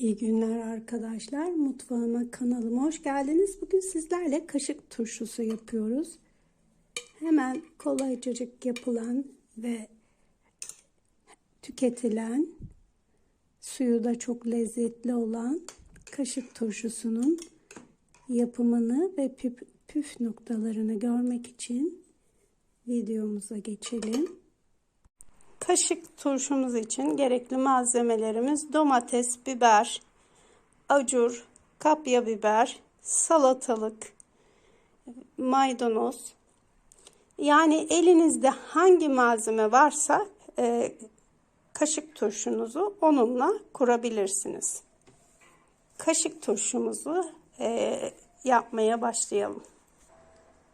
İyi günler arkadaşlar. Mutfağıma kanalıma hoş geldiniz. Bugün sizlerle kaşık turşusu yapıyoruz. Hemen kolaycacık yapılan ve tüketilen suyu da çok lezzetli olan kaşık turşusunun yapımını ve püf, püf noktalarını görmek için videomuza geçelim. Kaşık turşumuz için gerekli malzemelerimiz domates, biber, acur, kapya biber, salatalık, maydanoz. Yani elinizde hangi malzeme varsa e, kaşık turşunuzu onunla kurabilirsiniz. Kaşık turşumuzu e, yapmaya başlayalım.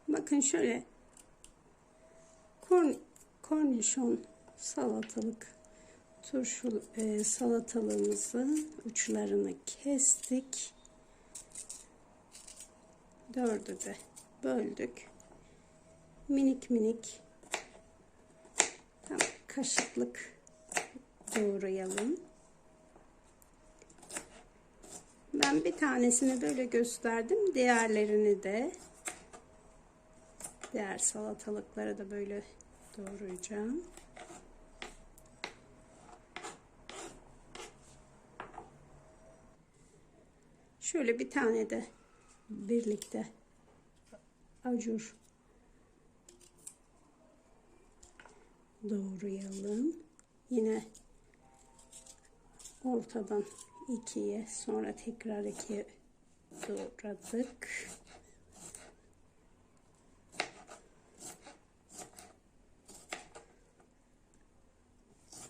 Bakın şöyle korn, kornişon salatalık turşu e, salatalığımızın uçlarını kestik. Dördü de böldük. Minik minik tam kaşıklık doğrayalım. Ben bir tanesini böyle gösterdim. Diğerlerini de diğer salatalıkları da böyle doğrayacağım. Şöyle bir tane de birlikte acur doğrayalım. Yine ortadan ikiye sonra tekrar ikiye doğradık.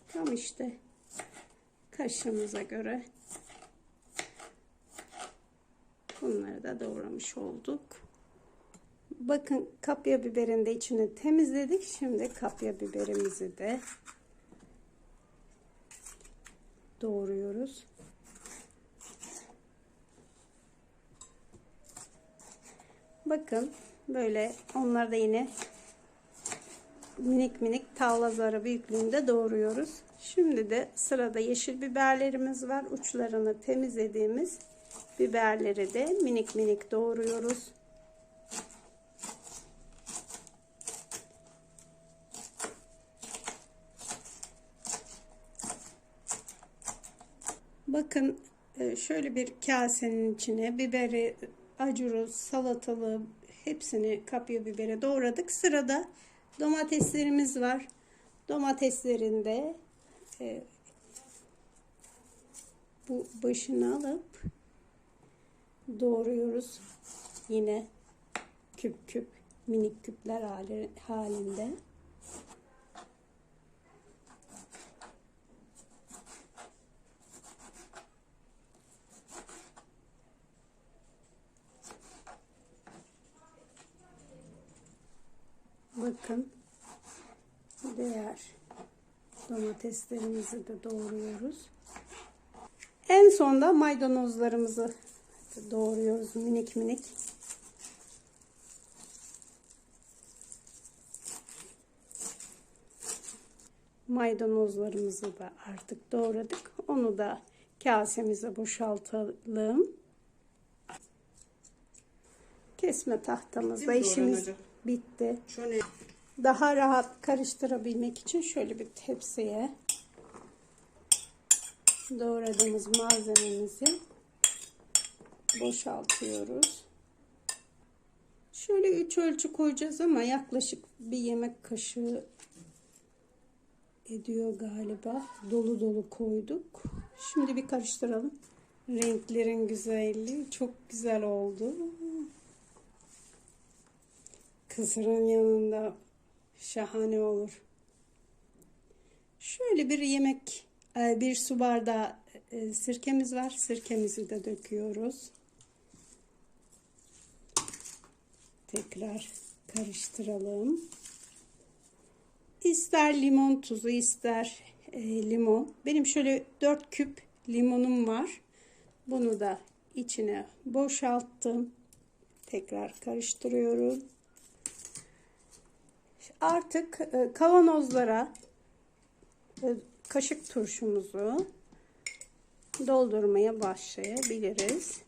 Tam işte kaşığımıza göre Bunları da doğramış olduk. Bakın kapya biberin de içini temizledik. Şimdi kapya biberimizi de doğruyoruz. Bakın böyle onları da yine minik minik tavla zarı büyüklüğünde doğruyoruz. Şimdi de sırada yeşil biberlerimiz var. Uçlarını temizlediğimiz biberleri de minik minik doğruyoruz. Bakın e, şöyle bir kasenin içine biberi, acuru, salatalığı hepsini kapya biberi doğradık. Sırada domateslerimiz var. Domateslerin de e, bu başını alıp doğruyoruz. Yine küp küp minik küpler halinde. Bakın diğer domateslerimizi de doğruyoruz. En sonda maydanozlarımızı doğruyoruz minik minik. Maydanozlarımızı da artık doğradık. Onu da kasemize boşaltalım. Kesme tahtamızda işimiz bitti. Şöyle Daha rahat karıştırabilmek için şöyle bir tepsiye doğradığımız malzememizi boşaltıyoruz. Şöyle 3 ölçü koyacağız ama yaklaşık bir yemek kaşığı ediyor galiba. Dolu dolu koyduk. Şimdi bir karıştıralım. Renklerin güzelliği çok güzel oldu. Kısırın yanında şahane olur. Şöyle bir yemek, e, bir su bardağı e, sirkemiz var. Sirkemizi de döküyoruz. Tekrar karıştıralım. İster limon tuzu ister e, limon. Benim şöyle 4 küp limonum var. Bunu da içine boşalttım. Tekrar karıştırıyorum. Artık e, kavanozlara e, kaşık turşumuzu doldurmaya başlayabiliriz.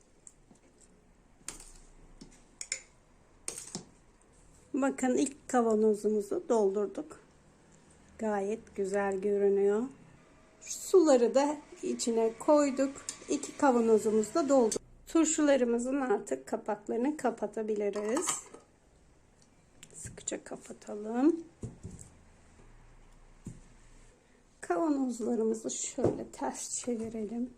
Bakın ilk kavanozumuzu doldurduk. Gayet güzel görünüyor. Suları da içine koyduk. İki kavanozumuzu da doldurduk. Turşularımızın artık kapaklarını kapatabiliriz. Sıkıca kapatalım. Kavanozlarımızı şöyle ters çevirelim.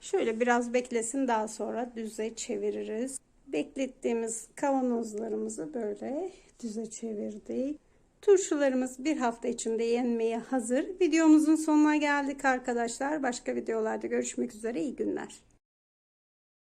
Şöyle biraz beklesin daha sonra düze çeviririz. Beklettiğimiz kavanozlarımızı böyle düze çevirdik. Turşularımız bir hafta içinde yenmeye hazır. Videomuzun sonuna geldik arkadaşlar. Başka videolarda görüşmek üzere. İyi günler.